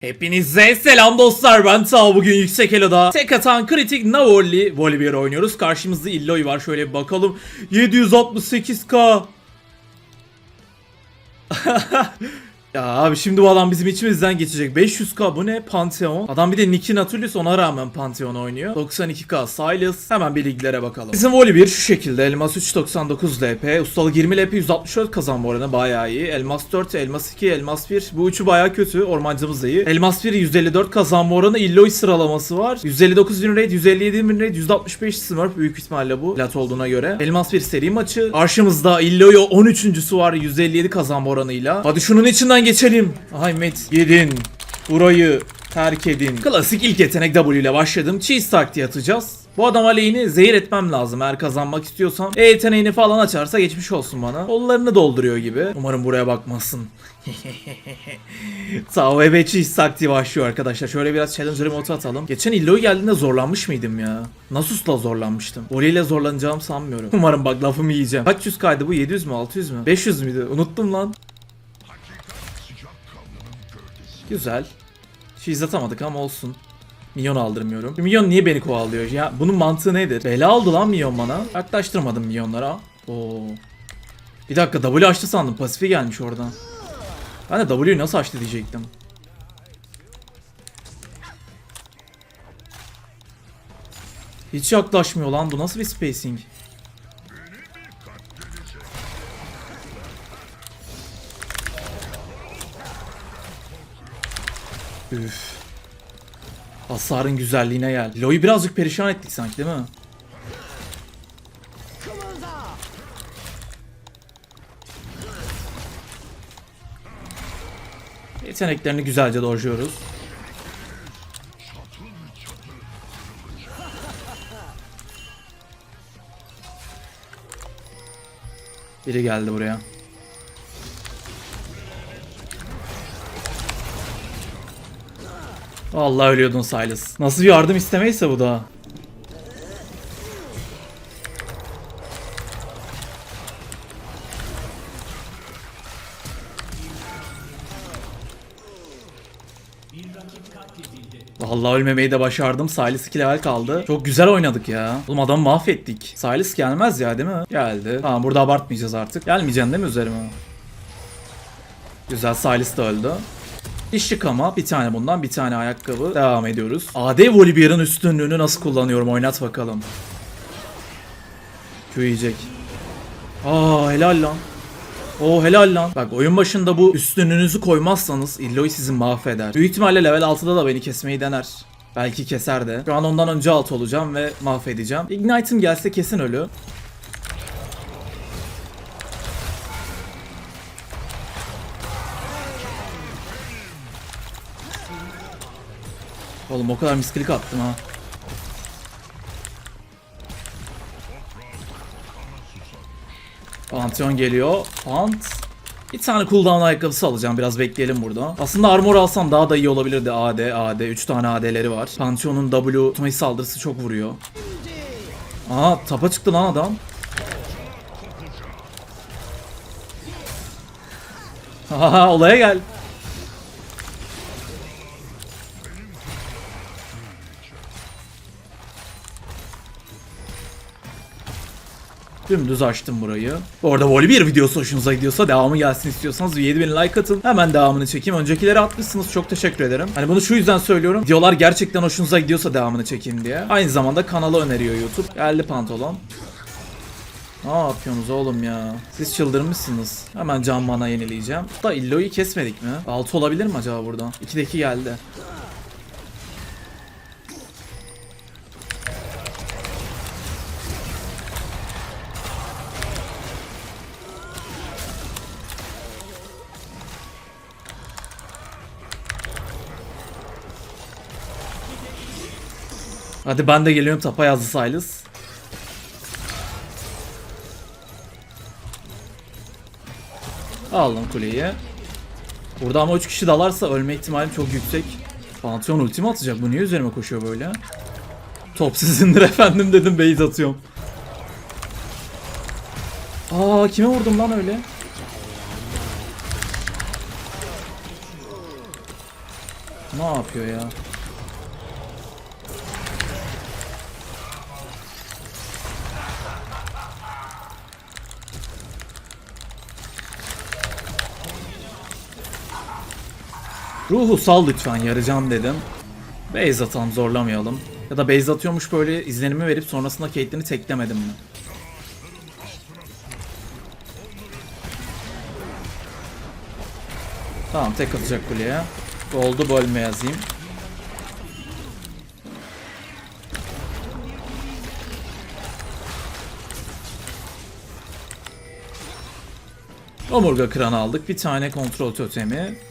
Hepinize selam dostlar ben Tao. Bugün yüksek eloda tek atan kritik Navolli Volibear oynuyoruz. Karşımızda Illoy var şöyle bir bakalım. 768k Ya abi şimdi bu adam bizim içimizden geçecek. 500k bu ne? Pantheon. Adam bir de Nicky Natulius ona rağmen Pantheon oynuyor. 92k Silas. Hemen bir liglere bakalım. Bizim Volibear şu şekilde. Elmas 399 LP Ustalık 20 LP 164 kazan bu arada. Bayağı iyi. Elmas 4 Elmas 2 Elmas 1 Bu üçü bayağı kötü. Ormancımız da iyi. Elmas 1 154 kazan bu oranı Illoy sıralaması var. 159 bin raid 157 bin raid 165 smurf büyük ihtimalle bu. Plat olduğuna göre. Elmas 1 seri maçı. Karşımızda Illoy 13.sü var. 157 kazan bu oranıyla. Hadi şunun içinden geçelim Ahmet yedin Burayı terk edin. Klasik ilk yetenek W ile başladım. Cheese taktiği atacağız. Bu adam aleyhini zehir etmem lazım eğer kazanmak istiyorsam. E yeteneğini falan açarsa geçmiş olsun bana. Kollarını dolduruyor gibi. Umarım buraya bakmasın. Ve cheese taktiği başlıyor arkadaşlar. Şöyle biraz challenge remote atalım. Geçen Illoy geldiğinde zorlanmış mıydım ya? Nasus'la zorlanmıştım. Oli ile zorlanacağım sanmıyorum. Umarım bak lafımı yiyeceğim. Kaç yüz kaydı bu? 700 mü? 600 mü? 500 müydü? Unuttum lan. Güzel. Cheese atamadık ama olsun. Minyon aldırmıyorum. Minyon niye beni kovalıyor? Ya bunun mantığı nedir? Bela aldı lan Minyon bana. Yaklaştırmadım Minyonlara. Oo. Bir dakika W açtı sandım. Pasifi gelmiş oradan. Ben de W'yu nasıl açtı diyecektim. Hiç yaklaşmıyor lan. Bu nasıl bir spacing? Üf. Hasarın güzelliğine gel. Lo'yu birazcık perişan ettik sanki değil mi? Yeteneklerini güzelce dojluyoruz. Biri geldi buraya. Vallahi ölüyordun Silas. Nasıl yardım istemeyse bu da. Vallahi ölmemeyi de başardım. Silas 2 level kaldı. Çok güzel oynadık ya. Oğlum adamı mahvettik. Silas gelmez ya değil mi? Geldi. Tamam burada abartmayacağız artık. Gelmeyeceksin değil mi üzerime? Güzel Silas da öldü. İşçi ama bir tane bundan bir tane ayakkabı. Devam ediyoruz. AD Volibear'ın üstünlüğünü nasıl kullanıyorum oynat bakalım. Q yiyecek. Aa helal lan. Oo helal lan. Bak oyun başında bu üstünlüğünüzü koymazsanız Illoy sizi mahveder. Büyük ihtimalle level 6'da da beni kesmeyi dener. Belki keser de. Şu an ondan önce alt olacağım ve mahvedeceğim. Ignite'ım gelse kesin ölü. Oğlum o kadar miskilik attım ha. Pantheon geliyor. Pant. Bir tane cooldown ayakkabısı alacağım. Biraz bekleyelim burada. Aslında armor alsam daha da iyi olabilirdi. AD, AD. 3 tane AD'leri var. Pantheon'un W otomatik saldırısı çok vuruyor. Aa tapa çıktı lan adam. Haha olaya gel. Dümdüz açtım burayı. Bu arada Voli bir videosu hoşunuza gidiyorsa devamı gelsin istiyorsanız 7000 like atın. Hemen devamını çekeyim. Öncekileri atmışsınız çok teşekkür ederim. Hani bunu şu yüzden söylüyorum. Videolar gerçekten hoşunuza gidiyorsa devamını çekeyim diye. Aynı zamanda kanalı öneriyor YouTube. Geldi pantolon. Ne yapıyorsunuz oğlum ya? Siz çıldırmışsınız. Hemen can mana yenileyeceğim. Da Illo'yu kesmedik mi? 6 olabilir mi acaba burada? 2'deki geldi. Hadi ben de geliyorum tapa yazdı Silas. Aldım kuleyi. Burada ama 3 kişi dalarsa ölme ihtimalim çok yüksek. Pantheon ultimi atacak. Bu niye üzerime koşuyor böyle? Top sizindir efendim dedim base atıyorum. Aa kime vurdum lan öyle? Ne yapıyor ya? Ruhu sal lütfen yarayacağım dedim. Base atalım zorlamayalım. Ya da base atıyormuş böyle izlenimi verip sonrasında Caitlyn'i teklemedim mi? Tamam tek atacak kuleye. Oldu bölme yazayım. Omurga kıranı aldık. Bir tane kontrol totemi.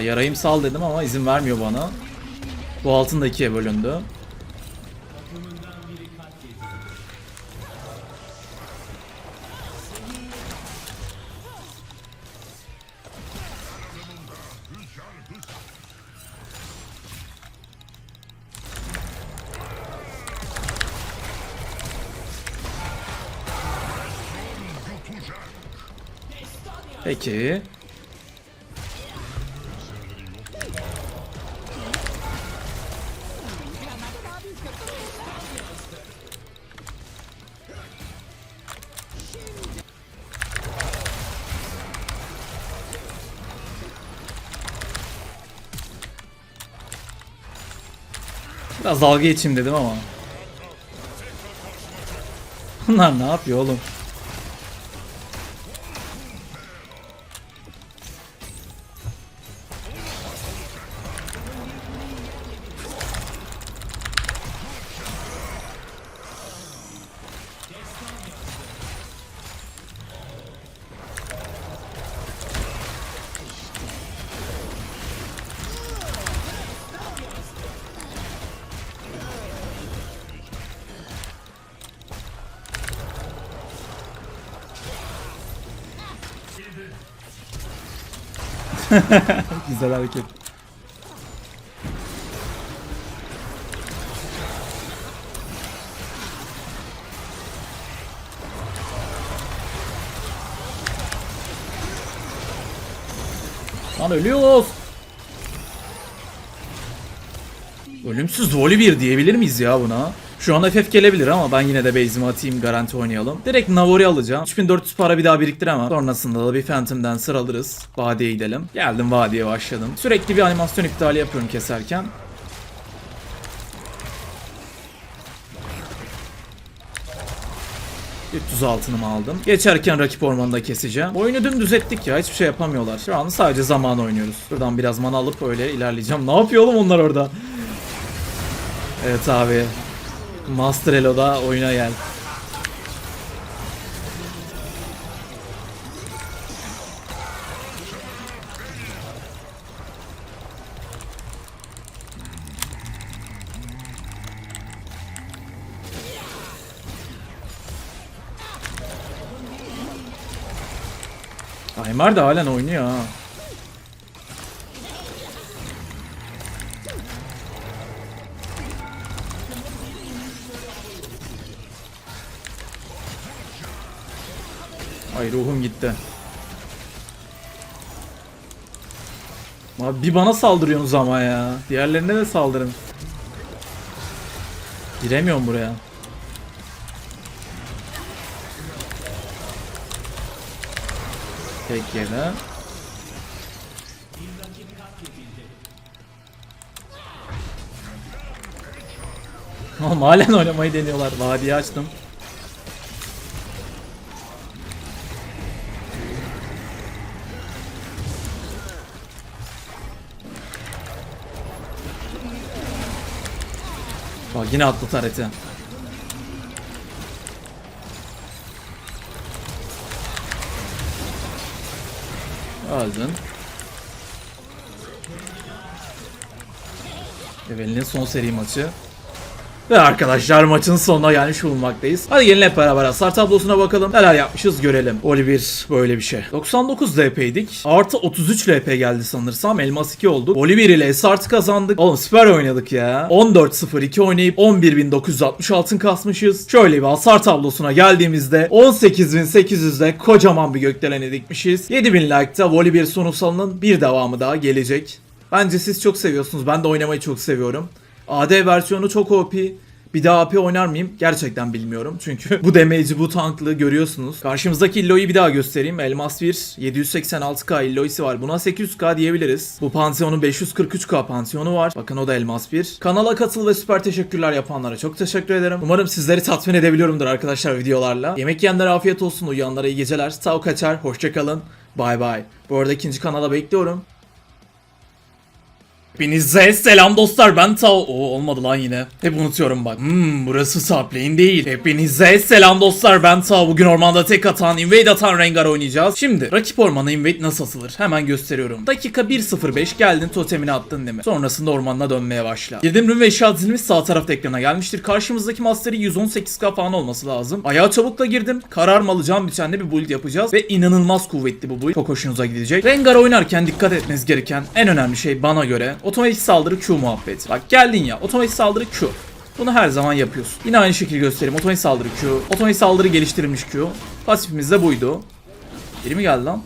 Yarayım sal dedim ama izin vermiyor bana. Bu altın da ikiye bölündü. Peki. Dalga geçeyim dedim ama. Bunlar ne yapıyor oğlum? Güzel hareket. Lan ölüyoruz. Ölümsüz voli 1 diyebilir miyiz ya buna? Şu an FF gelebilir ama ben yine de base'imi atayım garanti oynayalım. Direkt Navori alacağım. 3400 para bir daha biriktiremem. Sonrasında da bir Phantom'den sır alırız. Vadiye gidelim. Geldim vadiye başladım. Sürekli bir animasyon iptali yapıyorum keserken. ...300 altınımı aldım. Geçerken rakip ormanında keseceğim. Oyunu dümdüz ettik ya. Hiçbir şey yapamıyorlar. Şu an sadece zaman oynuyoruz. Buradan biraz mana alıp öyle ilerleyeceğim. Ne yapıyor oğlum onlar orada? Evet abi. Master Elo'da oyuna gel. Aymar da halen oynuyor ha. Ay ruhum gitti. Abi bir bana saldırıyorsunuz ama ya. Diğerlerine de saldırın. Giremiyorum buraya. Tek yere. Oğlum halen oynamayı deniyorlar. Vadiyi açtım. Yine attı tareti. Öldün. Evelyn'in son seri maçı. Ve arkadaşlar maçın sonuna gelmiş bulunmaktayız. Hadi gelin hep beraber hasar tablosuna bakalım. Neler yapmışız görelim. Oliver böyle bir şey. 99 LP'ydik. Artı 33 LP geldi sanırsam. Elmas 2 olduk. Oliver ile Sart kazandık. Oğlum süper oynadık ya. 14-0-2 oynayıp 11.960 altın kasmışız. Şöyle bir hasar tablosuna geldiğimizde 18.800'de kocaman bir gökdeleni dikmişiz. 7000 like'da Volibear Sonusal'ın bir devamı daha gelecek. Bence siz çok seviyorsunuz. Ben de oynamayı çok seviyorum. AD versiyonu çok OP. Bir daha AP oynar mıyım? Gerçekten bilmiyorum. Çünkü bu damage'i, bu tanklığı görüyorsunuz. Karşımızdaki Illo'yu bir daha göstereyim. Elmas 1, 786k Illo'isi var. Buna 800k diyebiliriz. Bu Pantheon'un 543k Pantheon'u var. Bakın o da Elmas 1. Kanala katıl ve süper teşekkürler yapanlara çok teşekkür ederim. Umarım sizleri tatmin edebiliyorumdur arkadaşlar videolarla. Yemek yiyenlere afiyet olsun, uyuyanlara iyi geceler. Tav kaçar, hoşçakalın. Bay bay. Bu arada ikinci kanala bekliyorum. Hepinize selam dostlar ben Tao. Oo olmadı lan yine. Hep unutuyorum bak. Hmm burası Saplane değil. Hepinize selam dostlar ben Tao. Bugün ormanda tek atan, invade atan Rengar oynayacağız. Şimdi rakip ormana invade nasıl atılır? Hemen gösteriyorum. Dakika 1.05 geldin totemini attın değil mi? Sonrasında ormanına dönmeye başla. Girdim rün ve eşya dizilmiş sağ tarafta ekrana gelmiştir. Karşımızdaki master'i 118k falan olması lazım. Ayağa çabukla girdim. Karar mı alacağım bir build yapacağız. Ve inanılmaz kuvvetli bu build. Çok hoşunuza gidecek. Rengar oynarken dikkat etmeniz gereken en önemli şey bana göre otomatik saldırı Q muhabbeti. Bak geldin ya otomatik saldırı Q. Bunu her zaman yapıyorsun. Yine aynı şekilde göstereyim. Otomatik saldırı Q. Otomatik saldırı geliştirilmiş Q. Pasifimiz de buydu. Biri mi geldi lan?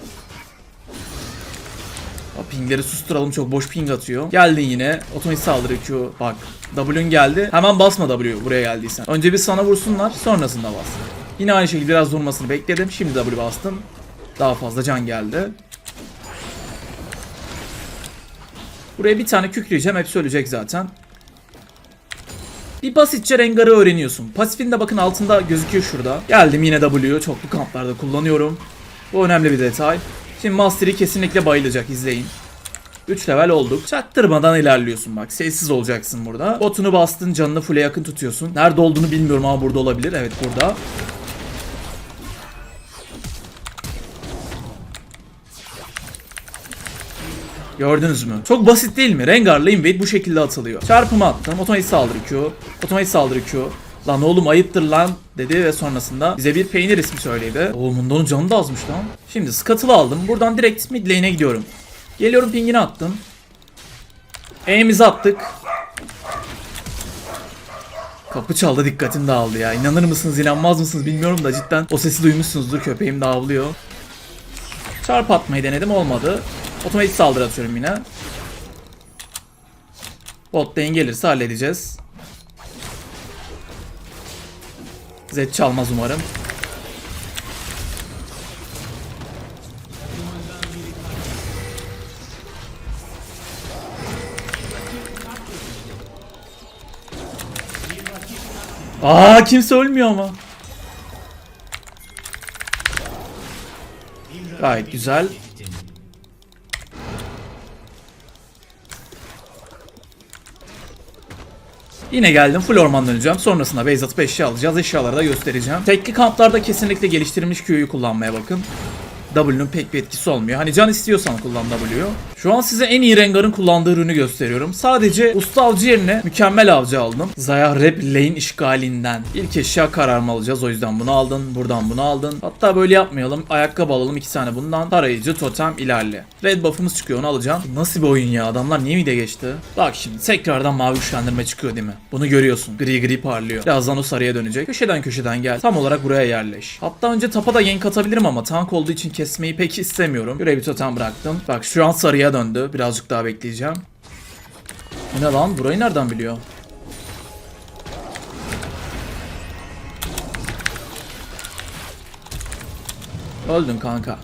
Pingleri susturalım çok boş ping atıyor. Geldin yine. Otomatik saldırı Q. Bak. W'ün geldi. Hemen basma W buraya geldiysen. Önce bir sana vursunlar. Sonrasında bas. Yine aynı şekilde biraz durmasını bekledim. Şimdi W bastım. Daha fazla can geldi. Buraya bir tane kükreyeceğim. Hepsi ölecek zaten. Bir basitçe Rengar'ı öğreniyorsun. Pasifin de bakın altında gözüküyor şurada. Geldim yine W. Çoklu kamplarda kullanıyorum. Bu önemli bir detay. Şimdi Master'i kesinlikle bayılacak. izleyin. 3 level olduk. Çaktırmadan ilerliyorsun bak. Sessiz olacaksın burada. Botunu bastın canını full'e yakın tutuyorsun. Nerede olduğunu bilmiyorum ama burada olabilir. Evet burada. Gördünüz mü? Çok basit değil mi? Rengar'la invade bu şekilde atılıyor. Çarpımı attım. Otomatik saldırı Q. Otomatik saldırı Q. Lan oğlum ayıptır lan dedi ve sonrasında bize bir peynir ismi söyledi. Oğlum Mundo'nun canı da azmış lan. Şimdi Scuttle'ı aldım. Buradan direkt mid lane'e gidiyorum. Geliyorum pingini attım. E'mizi attık. Kapı çaldı dikkatim dağıldı ya. İnanır mısınız inanmaz mısınız bilmiyorum da cidden o sesi duymuşsunuzdur. Köpeğim de avlıyor. Çarp atmayı denedim olmadı. Otomatik saldırı atıyorum yine. Bot lane gelirse halledeceğiz. Zed çalmaz umarım. Aa kimse ölmüyor ama. Gayet güzel. Yine geldim full orman döneceğim. Sonrasında base atıp eşya alacağız. Eşyaları da göstereceğim. Tekli kamplarda kesinlikle geliştirilmiş Q'yu kullanmaya bakın. W'nun pek bir etkisi olmuyor. Hani can istiyorsan kullan W'yu. Şu an size en iyi Rengar'ın kullandığı ürünü gösteriyorum. Sadece usta avcı yerine mükemmel avcı aldım. Zaya Rap Lane işgalinden. İlk eşya kararımı alacağız. O yüzden bunu aldın. Buradan bunu aldın. Hatta böyle yapmayalım. Ayakkabı alalım. iki tane bundan. Tarayıcı, totem, ilerle. Red buff'ımız çıkıyor. Onu alacağım. Nasıl bir oyun ya? Adamlar niye mide geçti? Bak şimdi tekrardan mavi güçlendirme çıkıyor değil mi? Bunu görüyorsun. Gri gri parlıyor. Birazdan o sarıya dönecek. Köşeden köşeden gel. Tam olarak buraya yerleş. Hatta önce tapa da gank atabilirim ama tank olduğu için kesmeyi pek istemiyorum. Buraya bir totem bıraktım. Bak şu an sarıya döndü. Birazcık daha bekleyeceğim. Ne lan? Burayı nereden biliyor? Öldün kanka.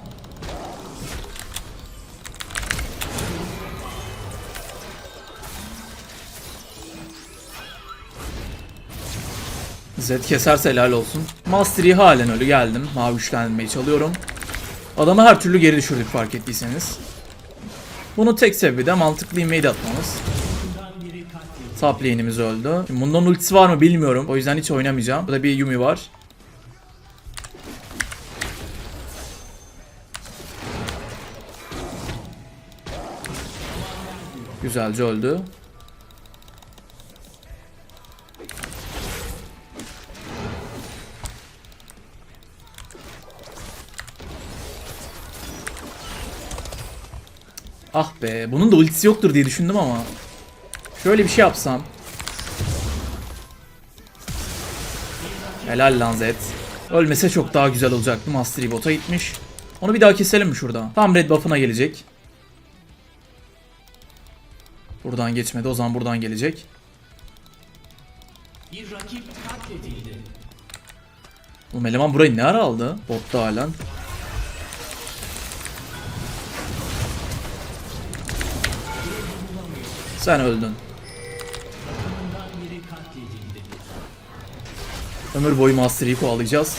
Zed keserse helal olsun. Mastery halen ölü geldim. Mavi güçlendirmeyi çalıyorum. Adamı her türlü geri düşürdük fark ettiyseniz. Bunu tek sebebi de mantıklı invade atmamız. Top lane'imiz öldü. Şimdi bundan ultisi var mı bilmiyorum. O yüzden hiç oynamayacağım. Burada bir Yumi var. Güzelce öldü. Ah be bunun da ultisi yoktur diye düşündüm ama. Şöyle bir şey yapsam. Helal lan Zed. Ölmese çok daha güzel olacaktı. Mastery bota gitmiş. Onu bir daha keselim mi şurada? Tam red buff'ına gelecek. Buradan geçmedi. O zaman buradan gelecek. Bu eleman burayı ne ara aldı? Botta halen. Sen öldün. Ömür boyu Master Yi'yi kovalayacağız.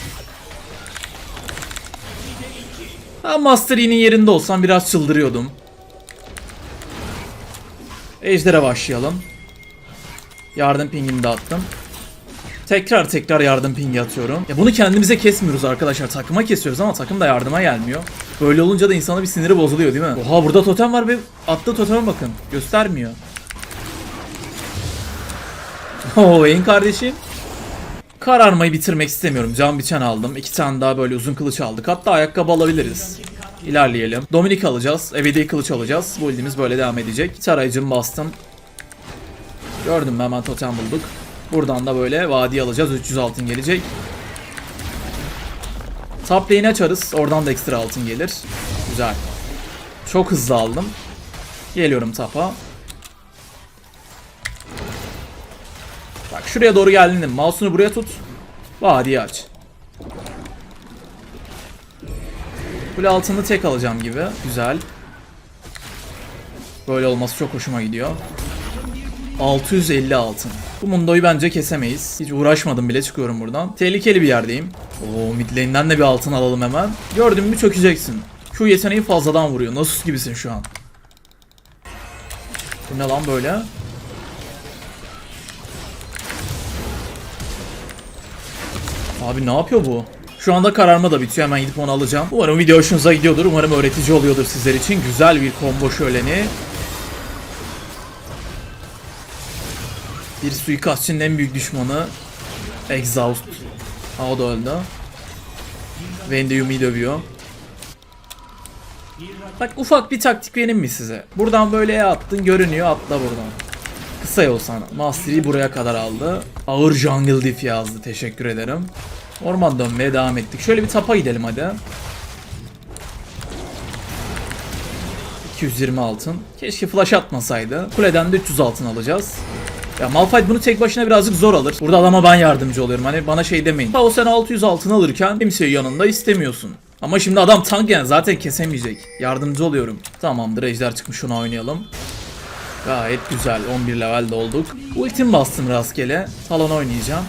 Ben Master Yi'nin yerinde olsam biraz çıldırıyordum. Ejder'e başlayalım. Yardım pingini de attım. Tekrar tekrar yardım pingi atıyorum. Ya bunu kendimize kesmiyoruz arkadaşlar. Takıma kesiyoruz ama takım da yardıma gelmiyor. Böyle olunca da insana bir siniri bozuluyor değil mi? Oha burada totem var ve attığı toteme bakın. Göstermiyor. En kardeşim. Kararmayı bitirmek istemiyorum. Can biçen aldım. İki tane daha böyle uzun kılıç aldık. Hatta ayakkabı alabiliriz. İlerleyelim. Dominik alacağız. Ebedi kılıç alacağız. Bu build'imiz böyle devam edecek. Tarayıcımı bastım. Gördüm ben hemen totem bulduk. Buradan da böyle vadi alacağız. 300 altın gelecek. Top lane'i açarız. Oradan da ekstra altın gelir. Güzel. Çok hızlı aldım. Geliyorum tapa. Şuraya doğru geldin. Mouse'unu buraya tut. Vadiyi aç. Kule altını tek alacağım gibi. Güzel. Böyle olması çok hoşuma gidiyor. 650 altın. Bu Mundo'yu bence kesemeyiz. Hiç uğraşmadım bile çıkıyorum buradan. Tehlikeli bir yerdeyim. Oo mid lane'den de bir altın alalım hemen. Gördün mü çökeceksin. Şu yeteneği fazladan vuruyor. Nasus gibisin şu an. Bu ne lan böyle? Abi ne yapıyor bu? Şu anda kararma da bitiyor. Hemen gidip onu alacağım. Umarım video hoşunuza gidiyordur. Umarım öğretici oluyordur sizler için. Güzel bir combo şöleni. Bir suikastçının en büyük düşmanı Exhaust. Ha o da öldü. Vayne dövüyor. Bak ufak bir taktik vereyim mi size? Buradan böyle attın görünüyor atla buradan. Kısa yol sana. Mastery'i buraya kadar aldı. Ağır jungle diff yazdı. Teşekkür ederim. Orman dönmeye devam ettik. Şöyle bir tapa gidelim hadi. 220 altın. Keşke flash atmasaydı. Kuleden de 300 altın alacağız. Ya Malphite bunu tek başına birazcık zor alır. Burada adama ben yardımcı oluyorum. Hani bana şey demeyin. O sen 600 altın alırken kimseyi yanında istemiyorsun. Ama şimdi adam tank yani zaten kesemeyecek. Yardımcı oluyorum. Tamamdır ejder çıkmış ona oynayalım. Gayet güzel 11 levelde olduk. Ultim bastım rastgele. Talon oynayacağım.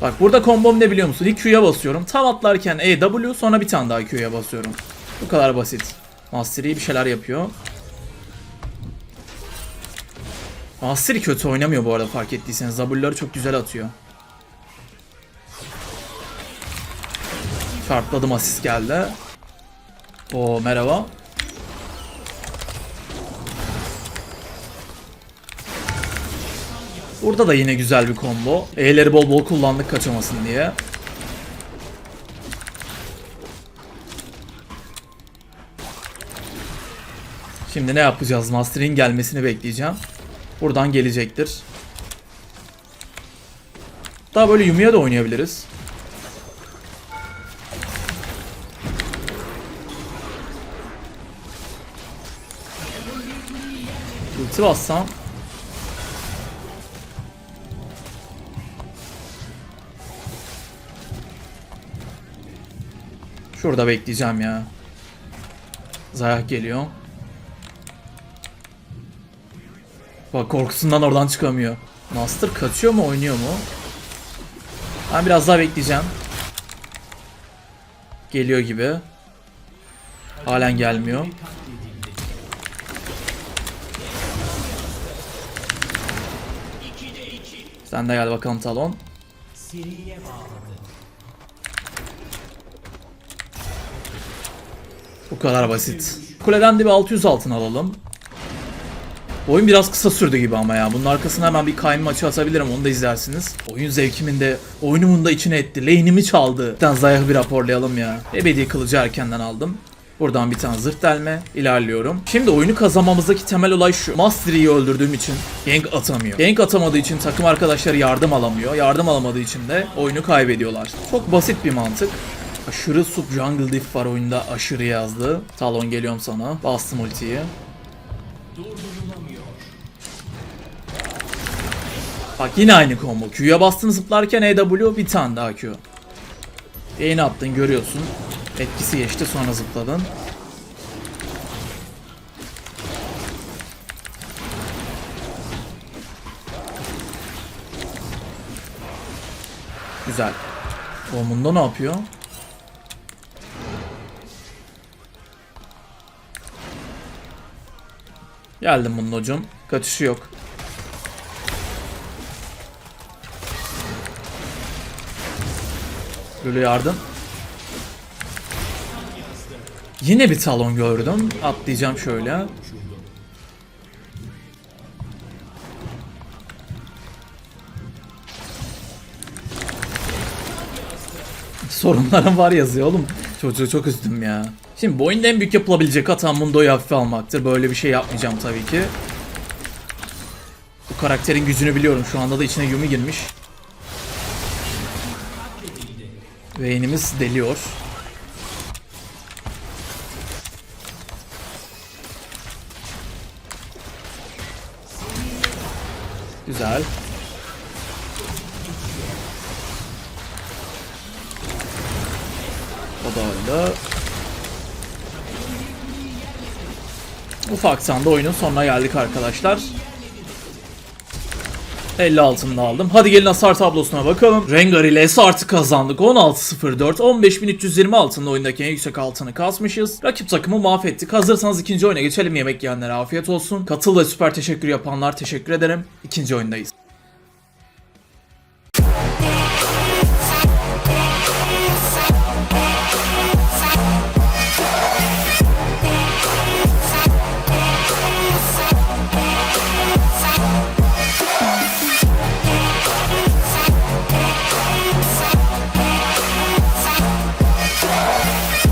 Bak burada kombom ne biliyor musun? İlk Q'ya basıyorum. Tam atlarken E, W sonra bir tane daha Q'ya basıyorum. Bu kadar basit. Mastery bir şeyler yapıyor. Mastery kötü oynamıyor bu arada fark ettiyseniz. W'ları çok güzel atıyor. Çarpladım asist geldi. O merhaba. Burada da yine güzel bir combo. E'leri bol bol kullandık kaçamasın diye. Şimdi ne yapacağız? Master'in gelmesini bekleyeceğim. Buradan gelecektir. Daha böyle Yumi'ye de oynayabiliriz. Ulti bassam Şurada bekleyeceğim ya. Zayak geliyor. Bak korkusundan oradan çıkamıyor. Master kaçıyor mu oynuyor mu? Ben biraz daha bekleyeceğim. Geliyor gibi. Halen gelmiyor. Sen de gel bakalım Talon. Bu kadar basit. Kuleden de bir 600 altın alalım. Oyun biraz kısa sürdü gibi ama ya. Bunun arkasına hemen bir kayma maçı atabilirim. Onu da izlersiniz. Oyun zevkimin de oyunumun da içine etti. Lane'imi çaldı. Bir zayıf bir raporlayalım ya. Ebedi kılıcı erkenden aldım. Buradan bir tane zırh delme. ilerliyorum. Şimdi oyunu kazanmamızdaki temel olay şu. Mastery'i öldürdüğüm için gank atamıyor. Gank atamadığı için takım arkadaşları yardım alamıyor. Yardım alamadığı için de oyunu kaybediyorlar. Çok basit bir mantık. Aşırı sub jungle diff var oyunda aşırı yazdı. Talon geliyorum sana. Bastım ultiyi. Bak yine aynı combo. Q'ya bastın zıplarken EW bir tane daha Q. Yayını attın görüyorsun. Etkisi geçti sonra zıpladın. Güzel. O Mundo ne yapıyor? Geldim Mundo'cum. Kaçışı yok. Lulu yardım. Yine bir talon gördüm. Atlayacağım şöyle. Sorunlarım var yazıyor oğlum. Çocuğu çok üzdüm ya. Şimdi bu oyunda en büyük yapılabilecek hata Mundo'yu hafife almaktır. Böyle bir şey yapmayacağım tabii ki. Bu karakterin gücünü biliyorum. Şu anda da içine Yumi girmiş. Vayne'imiz deliyor. Güzel. O da öldü. Ufaktan da oyunun sonuna geldik arkadaşlar. 50 altında aldım. Hadi gelin hasar tablosuna bakalım. Rengar ile artı kazandık. 16-0-4. 15.320 altında oyundaki en yüksek altını kasmışız. Rakip takımı mahvettik. Hazırsanız ikinci oyuna geçelim. Yemek yiyenlere afiyet olsun. Katıl ve süper teşekkür yapanlar teşekkür ederim. İkinci oyundayız.